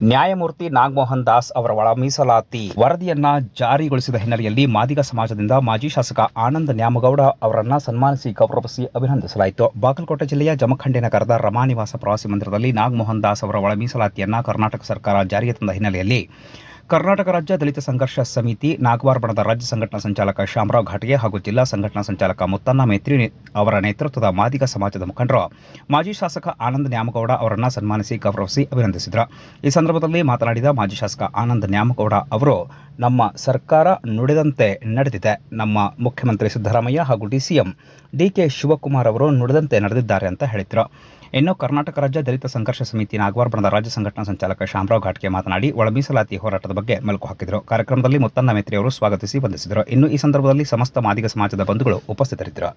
ನ್ಯಾಯಮೂರ್ತಿ ನಾಗಮೋಹನ್ ದಾಸ್ ಅವರ ಒಳ ಮೀಸಲಾತಿ ವರದಿಯನ್ನ ಜಾರಿಗೊಳಿಸಿದ ಹಿನ್ನೆಲೆಯಲ್ಲಿ ಮಾದಿಗ ಸಮಾಜದಿಂದ ಮಾಜಿ ಶಾಸಕ ಆನಂದ ನ್ಯಾಮಗೌಡ ಅವರನ್ನ ಸನ್ಮಾನಿಸಿ ಗೌರವಿಸಿ ಅಭಿನಂದಿಸಲಾಯಿತು. ಬಾಗಲಕೋಟೆ ಜಿಲ್ಲೆಯ ಜಮಖಂಡಿ ನಗರದ ರಮಾನಿವಾಸ ಪ್ರವಾಸಿ ಮಂದಿರದಲ್ಲಿ ನಾಗಮೋಹನ್ ದಾಸ್ ಅವರ ಒಳ ಮೀಸಲಾತಿಯನ್ನ ಕರ್ನಾಟಕ ಸರ್ಕಾರ ಜಾರಿಗೆ ತಂದ ಹಿನ್ನೆಲೆಯಲ್ಲಿ ಕರ್ನಾಟಕ ರಾಜ್ಯ ದಲಿತ ಸಂಘರ್ಷ ಸಮಿತಿ ನಾಗವಾರ ಬಣದ ರಾಜ್ಯ ಸಂಘಟನಾ ಸಂಚಾಲಕ ಶಾಮರಾವ್ ಘಾಟಿಗೆ ಹಾಗೂ ಜಿಲ್ಲಾ ಸಂಘಟನಾ ಸಂಚಾಲಕ ಮುತ್ತಣ್ಣ ಮೇತ್ರಿ ಅವರ ನೇತೃತ್ವದ ಮಾದಿಗ ಸಮಾಜದ ಮುಖಂಡರು ಮಾಜಿ ಶಾಸಕ ಆನಂದ್ ನ್ಯಾಮಗೌಡ ಅವರನ್ನು ಸನ್ಮಾನಿಸಿ ಗೌರವಿಸಿ ಅಭಿನಂದಿಸಿದರು. ಈ ಸಂದರ್ಭದಲ್ಲಿ ಮಾತನಾಡಿದ ಮಾಜಿ ಶಾಸಕ ಆನಂದ್ ನ್ಯಾಮಗೌಡ ಅವರು, ನಮ್ಮ ಸರ್ಕಾರ ನುಡಿದಂತೆ ನಡೆದಿದೆ. ನಮ್ಮ ಮುಖ್ಯಮಂತ್ರಿ ಸಿದ್ದರಾಮಯ್ಯ ಹಾಗೂ ಡಿಸಿಎಂ ಡಿಕೆ ಶಿವಕುಮಾರ್ ಅವರು ನುಡಿದಂತೆ ನಡೆದಿದ್ದಾರೆ ಅಂತ ಹೇಳಿದರು. ಇನ್ನು ಕರ್ನಾಟಕ ರಾಜ್ಯ ದಲಿತ ಸಂಘರ್ಷ ಸಮಿತಿ ನಾಗವಾರ ಬಣದ ರಾಜ್ಯ ಸಂಘಟನಾ ಸಂಚಾಲಕ ಶಾಮರಾವ್ ಘಾಟ್ಗೆ ಮಾತನಾಡಿ, ಒಳ ಮೀಸಲಾತಿ ಹೋರಾಟದ ಬಗ್ಗೆ ಮೆಲುಕು ಹಾಕಿದರು. ಕಾರ್ಯಕ್ರಮದಲ್ಲಿ ಮುತ್ತಣ್ಣ ಮೈತ್ರಿ ಅವರು ಸ್ವಾಗತಿಸಿ ವಂದಿಸಿದರು. ಇನ್ನು ಈ ಸಂದರ್ಭದಲ್ಲಿ ಸಮಸ್ತ ಮಾದಿಗ ಸಮಾಜದ ಬಂಧುಗಳು ಉಪಸ್ಥಿತರಿದ್ದರು.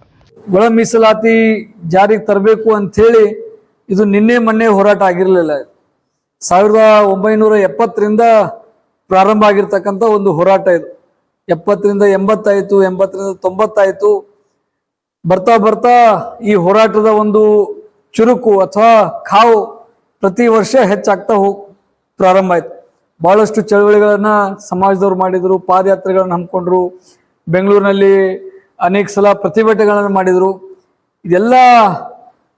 ಒಳ ಮೀಸಲಾತಿ ಜಾರಿಗೆ ತರಬೇಕು ಅಂಥೇಳಿ ಇದು ನಿನ್ನೆ ಮೊನ್ನೆ ಹೋರಾಟ ಆಗಿರಲಿಲ್ಲ. ಸಾವಿರದ ಒಂಬೈನೂರ ಎಪ್ಪತ್ತರಿಂದ ಪ್ರಾರಂಭ ಆಗಿರ್ತಕ್ಕಂಥ ಒಂದು ಹೋರಾಟ ಇದು. ಎಪ್ಪತ್ತರಿಂದ ಎಂಬತ್ತಾಯಿತು, ಎಂಬತ್ತರಿಂದ ತೊಂಬತ್ತಾಯಿತು. ಬರ್ತಾ ಬರ್ತಾ ಈ ಹೋರಾಟದ ಒಂದು ಚುರುಕು ಅಥವಾ ಕಾವು ಪ್ರತಿ ವರ್ಷ ಹೆಚ್ಚಾಗ್ತಾ ಹೋಗಿ ಪ್ರಾರಂಭ ಆಯ್ತು. ಬಹಳಷ್ಟು ಚಳವಳಿಗಳನ್ನ ಸಮಾಜದವ್ರು ಮಾಡಿದ್ರು, ಪಾದಯಾತ್ರೆಗಳನ್ನ ಹಮ್ಮಿಕೊಂಡ್ರು, ಬೆಂಗಳೂರಿನಲ್ಲಿ ಅನೇಕ ಸಲ ಪ್ರತಿಭಟನೆಗಳನ್ನು ಮಾಡಿದ್ರು. ಇದೆಲ್ಲ,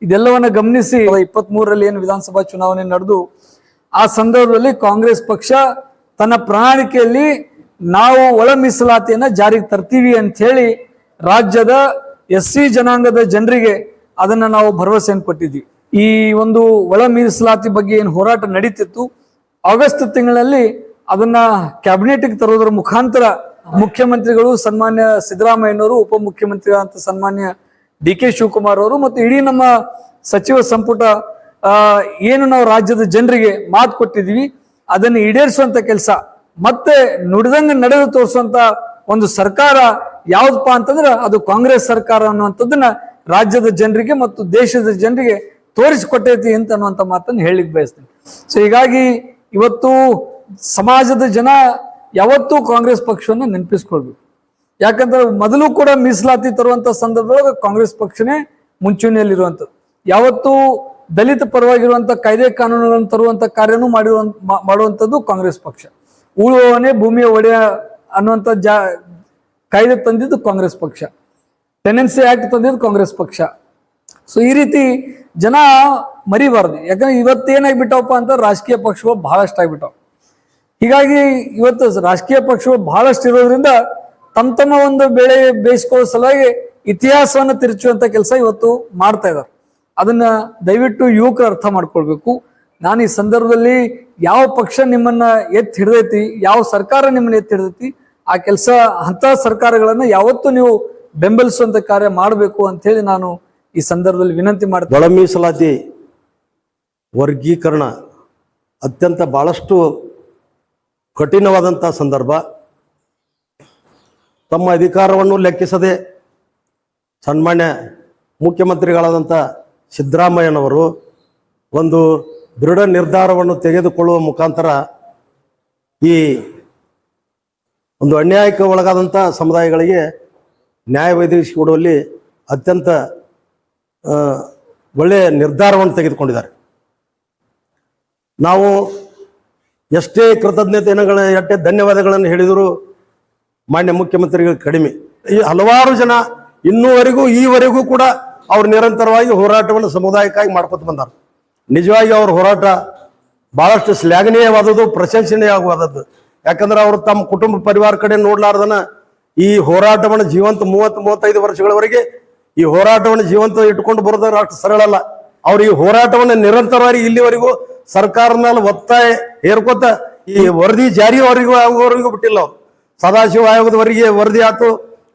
ಇದೆಲ್ಲವನ್ನ ಗಮನಿಸಿ ಇಪ್ಪತ್ತ್ ಮೂರರಲ್ಲಿ ಏನು ವಿಧಾನಸಭಾ ಚುನಾವಣೆ ನಡೆದು, ಆ ಸಂದರ್ಭದಲ್ಲಿ ಕಾಂಗ್ರೆಸ್ ಪಕ್ಷ ತನ್ನ ಪ್ರಣಾಳಿಕೆಯಲ್ಲಿ ನಾವು ಒಳ ಮೀಸಲಾತಿಯನ್ನ ಜಾರಿಗೆ ತರ್ತೀವಿ ಅಂತ ಹೇಳಿ ರಾಜ್ಯದ ಎಸ್ ಸಿ ಜನಾಂಗದ ಜನರಿಗೆ ಅದನ್ನ ನಾವು ಭರವಸೆಯನ್ನು ಕೊಟ್ಟಿದ್ವಿ. ಈ ಒಂದು ಒಳ ಮೀಸಲಾತಿ ಬಗ್ಗೆ ಏನು ಹೋರಾಟ ನಡೀತಿತ್ತು ಆಗಸ್ಟ್ ತಿಂಗಳಲ್ಲಿ ಅದನ್ನ ಕ್ಯಾಬಿನೆಟ್ಗೆ ತರೋದ್ರ ಮುಖಾಂತರ ಮುಖ್ಯಮಂತ್ರಿಗಳು ಸನ್ಮಾನ್ಯ ಸಿದ್ದರಾಮಯ್ಯನವರು ಉಪಮುಖ್ಯಮಂತ್ರಿಗಳಂತ ಸನ್ಮಾನ್ಯ ಡಿ ಕೆ ಶಿವಕುಮಾರ್ ಅವರು ಮತ್ತು ಇಡೀ ನಮ್ಮ ಸಚಿವ ಸಂಪುಟ ಏನು ನಾವು ರಾಜ್ಯದ ಜನರಿಗೆ ಮಾತು ಕೊಟ್ಟಿದ್ದೀವಿ, ಅದನ್ನು ಈಡೇರಿಸುವಂತ ಕೆಲಸ, ಮತ್ತೆ ನುಡಿದಂಗೆ ನಡೆದು ತೋರಿಸುವಂತ ಒಂದು ಸರ್ಕಾರ ಯಾವ್ದಪ್ಪ ಅಂತಂದ್ರೆ ಅದು ಕಾಂಗ್ರೆಸ್ ಸರ್ಕಾರ ಅನ್ನುವಂಥದ್ದನ್ನ ರಾಜ್ಯದ ಜನರಿಗೆ ಮತ್ತು ದೇಶದ ಜನರಿಗೆ ತೋರಿಸಿಕೊಟ್ಟೈತಿ ಅಂತ ಅನ್ನುವಂಥ ಮಾತನ್ನು ಹೇಳಿಕ್ ಬಯಸ್ತೀನಿ. ಸೊ ಹೀಗಾಗಿ ಇವತ್ತು ಸಮಾಜದ ಜನ ಯಾವತ್ತೂ ಕಾಂಗ್ರೆಸ್ ಪಕ್ಷವನ್ನು ನೆನಪಿಸ್ಕೊಳ್ಬೇಕು. ಯಾಕಂದ್ರೆ ಮೊದಲು ಕೂಡ ಮೀಸಲಾತಿ ತರುವಂತ ಸಂದರ್ಭದೊಳಗೆ ಕಾಂಗ್ರೆಸ್ ಪಕ್ಷನೇ ಮುಂಚೂಣಿಯಲ್ಲಿರುವಂಥದ್ದು. ಯಾವತ್ತೂ ದಲಿತ ಪರವಾಗಿರುವಂತ ಕಾಯ್ದೆ ಕಾನೂನುಗಳನ್ನು ತರುವಂತ ಕಾರ್ಯನೂ ಮಾಡಿರುವಂಥ ಮಾಡುವಂಥದ್ದು ಕಾಂಗ್ರೆಸ್ ಪಕ್ಷ. ಉಳುವವನೇ ಭೂಮಿಯ ಒಡೆಯ ಅನ್ನುವಂಥ ಜಾ, ಕಾಯ್ದೆ ತಂದಿದ್ದು ಕಾಂಗ್ರೆಸ್ ಪಕ್ಷ. ಟೆನೆನ್ಸಿ ಆಕ್ಟ್ ತಂದಿದ್ದು ಕಾಂಗ್ರೆಸ್ ಪಕ್ಷ. ಸೊ ಈ ರೀತಿ ಜನ ಮರಿಬಾರ್ದು. ಯಾಕಂದ್ರೆ ಇವತ್ತೇನಾಗ್ಬಿಟ್ಟವಪ್ಪ ಅಂತ ರಾಜಕೀಯ ಪಕ್ಷಗಳು ಬಹಳಷ್ಟು ಆಗ್ಬಿಟ್ಟವು ಹೀಗಾಗಿ ಇವತ್ತು ರಾಜಕೀಯ ಪಕ್ಷಗಳು ಬಹಳಷ್ಟು ಇರೋದ್ರಿಂದ ತಮ್ಮ ತಮ್ಮ ಒಂದು ಬೆಳೆ ಬೇಯಿಸ್ಕೊಳ್ಳೋ ಸಲುವಾಗಿ ಇತಿಹಾಸವನ್ನು ತಿರುಚುವಂತ ಕೆಲಸ ಇವತ್ತು ಮಾಡ್ತಾ ಇದ್ದಾರೆ ಅದನ್ನ ದಯವಿಟ್ಟು ಯುವಕರು ಅರ್ಥ ಮಾಡ್ಕೊಳ್ಬೇಕು. ನಾನು ಈ ಸಂದರ್ಭದಲ್ಲಿ ಯಾವ ಪಕ್ಷ ನಿಮ್ಮನ್ನ ಎತ್ತಿ ಹಿಡ್ದೈತಿ, ಯಾವ ಸರ್ಕಾರ ನಿಮ್ಮನ್ನ ಎತ್ತಿ ಹಿಡ್ದೈತಿ, ಆ ಕೆಲಸ ಅಂತ ಸರ್ಕಾರಗಳನ್ನ ಯಾವತ್ತೂ ನೀವು ಬೆಂಬಲಿಸುವಂತ ಕಾರ್ಯ ಮಾಡಬೇಕು ಅಂತ ಹೇಳಿ ನಾನು ಈ ಸಂದರ್ಭದಲ್ಲಿ ವಿನಂತಿ ಮಾಡ್ತೀನಿ. ಒಳ ಮೀಸಲಾತಿ ವರ್ಗೀಕರಣ ಅತ್ಯಂತ ಭಾಳಷ್ಟು ಕಠಿಣವಾದಂಥ ಸಂದರ್ಭ. ತಮ್ಮ ಅಧಿಕಾರವನ್ನು ಲೆಕ್ಕಿಸದೆ ಸನ್ಮಾನ್ಯ ಮುಖ್ಯಮಂತ್ರಿಗಳಾದಂಥ ಸಿದ್ದರಾಮಯ್ಯನವರು ಒಂದು ದೃಢ ನಿರ್ಧಾರವನ್ನು ತೆಗೆದುಕೊಳ್ಳುವ ಮುಖಾಂತರ ಈ ಒಂದು ಅನ್ಯಾಯಕ್ಕೆ ಒಳಗಾದಂಥ ಸಮುದಾಯಗಳಿಗೆ ನ್ಯಾಯ ಒದಗಿಸಿಕೊಡುವಲ್ಲಿ ಅತ್ಯಂತ ಒಳ್ಳೆಯ ನಿರ್ಧಾರವನ್ನು ತೆಗೆದುಕೊಂಡಿದ್ದಾರೆ. ನಾವು ಎಷ್ಟೇ ಕೃತಜ್ಞತೆಗಳ ಎಷ್ಟೇ ಧನ್ಯವಾದಗಳನ್ನು ಹೇಳಿದರೂ ಮಾನ್ಯ ಮುಖ್ಯಮಂತ್ರಿಗಳು ಕಡಿಮೆ. ಈ ಹಲವಾರು ಜನ ಇನ್ನೂವರೆಗೂ ಈವರೆಗೂ ಕೂಡ ಅವ್ರು ನಿರಂತರವಾಗಿ ಹೋರಾಟವನ್ನು ಸಮುದಾಯಕ್ಕಾಗಿ ಮಾಡ್ಕೊತ ಬಂದರು. ನಿಜವಾಗಿ ಅವ್ರ ಹೋರಾಟ ಬಹಳಷ್ಟು ಶ್ಲಾಘನೀಯವಾದದ್ದು, ಪ್ರಶಂಸನೀಯವಾದದ್ದು. ಯಾಕಂದ್ರೆ ಅವರು ತಮ್ಮ ಕುಟುಂಬ ಪರಿವಾರ ಕಡೆ ನೋಡ್ಲಾರ್ದನ ಈ ಹೋರಾಟವನ್ನು ಜೀವಂತ ಮೂವತ್ತು, ಮೂವತ್ತೈದು ವರ್ಷಗಳವರೆಗೆ ಈ ಹೋರಾಟವನ್ನು ಜೀವಂತ ಇಟ್ಕೊಂಡು ಬರೋದ್ರ ಅಷ್ಟು ಸರಳ ಅಲ್ಲ ಅವ್ರು ಈ ಹೋರಾಟವನ್ನು ನಿರಂತರವಾಗಿ ಇಲ್ಲಿವರೆಗೂ ಸರ್ಕಾರದ ಮೇಲೆ ಒತ್ತಾಯ ಹೇರ್ಕೋತ ಈ ವರದಿ ಜಾರಿಯವರೆಗೂ ಆಗುವವರೆಗೂ ಬಿಟ್ಟಿಲ್ಲ ಅವ್ರು. ಸದಾಶಿವ ಆಯೋಗದವರೆಗೆ ವರದಿ ಆಯ್ತು,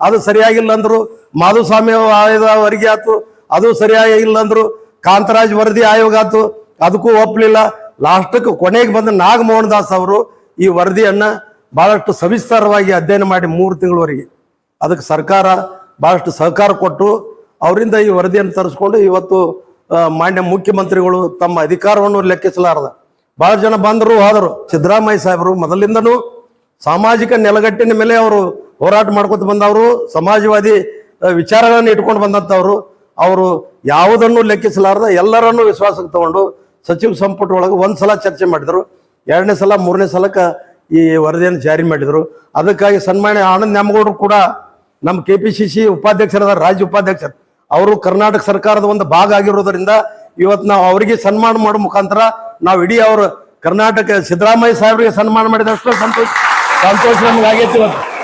ಅದು ಸರಿಯಾಗಿಲ್ಲ ಅಂದ್ರು, ಮಾಧುಸ್ವಾಮಿ ಆಯೋಗದವರೆಗೆ ಆಯ್ತು, ಅದು ಸರಿಯಾಗಿಲ್ಲ ಅಂದ್ರು, ಕಾಂತರಾಜ್ ವರದಿ ಆಯೋಗ ಆತು ಅದಕ್ಕೂ ಒಪ್ಪಲಿಲ್ಲ. ಲಾಸ್ಟಕ್ಕೆ ಕೊನೆಗೆ ಬಂದ ನಾಗಮೋಹನ್ ದಾಸ್ ಅವರು ಈ ವರದಿಯನ್ನ ಬಹಳಷ್ಟು ಸವಿಸ್ತಾರವಾಗಿ ಅಧ್ಯಯನ ಮಾಡಿ ಮೂರು ತಿಂಗಳವರೆಗೆ. ಅದಕ್ಕೆ ಸರ್ಕಾರ ಬಹಳಷ್ಟು ಸಹಕಾರ ಕೊಟ್ಟು, ಅವರಿಂದ ಈ ವರದಿಯನ್ನು ತರಿಸ್ಕೊಂಡು ಇವತ್ತು ಮಾನ್ಯ ಮುಖ್ಯಮಂತ್ರಿಗಳು ತಮ್ಮ ಅಧಿಕಾರವನ್ನು ಲೆಕ್ಕಿಸಲಾರದ. ಬಹಳ ಜನ ಬಂದರು, ಆದರು. ಸಿದ್ದರಾಮಯ್ಯ ಸಾಹೇಬರು ಮೊದಲಿಂದನೂ ಸಾಮಾಜಿಕ ನೆಲಗಟ್ಟಿನ ಮೇಲೆ ಅವರು ಹೋರಾಟ ಮಾಡ್ಕೊತ ಬಂದವರು, ಸಮಾಜವಾದಿ ವಿಚಾರಗಳನ್ನು ಇಟ್ಕೊಂಡು ಬಂದಂಥವ್ರು. ಅವರು ಯಾವುದನ್ನು ಲೆಕ್ಕಿಸಲಾರದ, ಎಲ್ಲರನ್ನು ವಿಶ್ವಾಸಕ್ಕೆ ತಗೊಂಡು ಸಚಿವ ಸಂಪುಟ ಒಳಗೆ ಒಂದ್ಸಲ ಚರ್ಚೆ ಮಾಡಿದರು. ಎರಡನೇ ಸಲ, ಮೂರನೇ ಸಲಕ್ಕೆ ಈ ವರದಿಯನ್ನು ಜಾರಿ ಮಾಡಿದರು. ಅದಕ್ಕಾಗಿ ಸನ್ಮಾನ್ಯ ಆನಂದ್ ನ್ಯಾಮಗೌಡರು ಕೂಡ ನಮ್ಮ ಕೆ ಪಿ ಸಿ ಸಿ ಉಪಾಧ್ಯಕ್ಷರಾದ, ರಾಜ್ಯ ಉಪಾಧ್ಯಕ್ಷರು ಅವರು ಕರ್ನಾಟಕ ಸರ್ಕಾರದ ಒಂದು ಭಾಗ ಆಗಿರೋದ್ರಿಂದ ಇವತ್ತು ನಾವು ಅವರಿಗೆ ಸನ್ಮಾನ ಮಾಡೋ ಮುಖಾಂತರ ನಾವು ಇಡೀ ಅವರು ಕರ್ನಾಟಕ ಸಿದ್ದರಾಮಯ್ಯ ಸಾಹೇಬರಿಗೆ ಸನ್ಮಾನ ಮಾಡಿದಷ್ಟು ಸಂತೋಷ ಸಂತೋಷ ನಮ್ಗೆ ಆಗೈತಿ ಇವತ್ತು.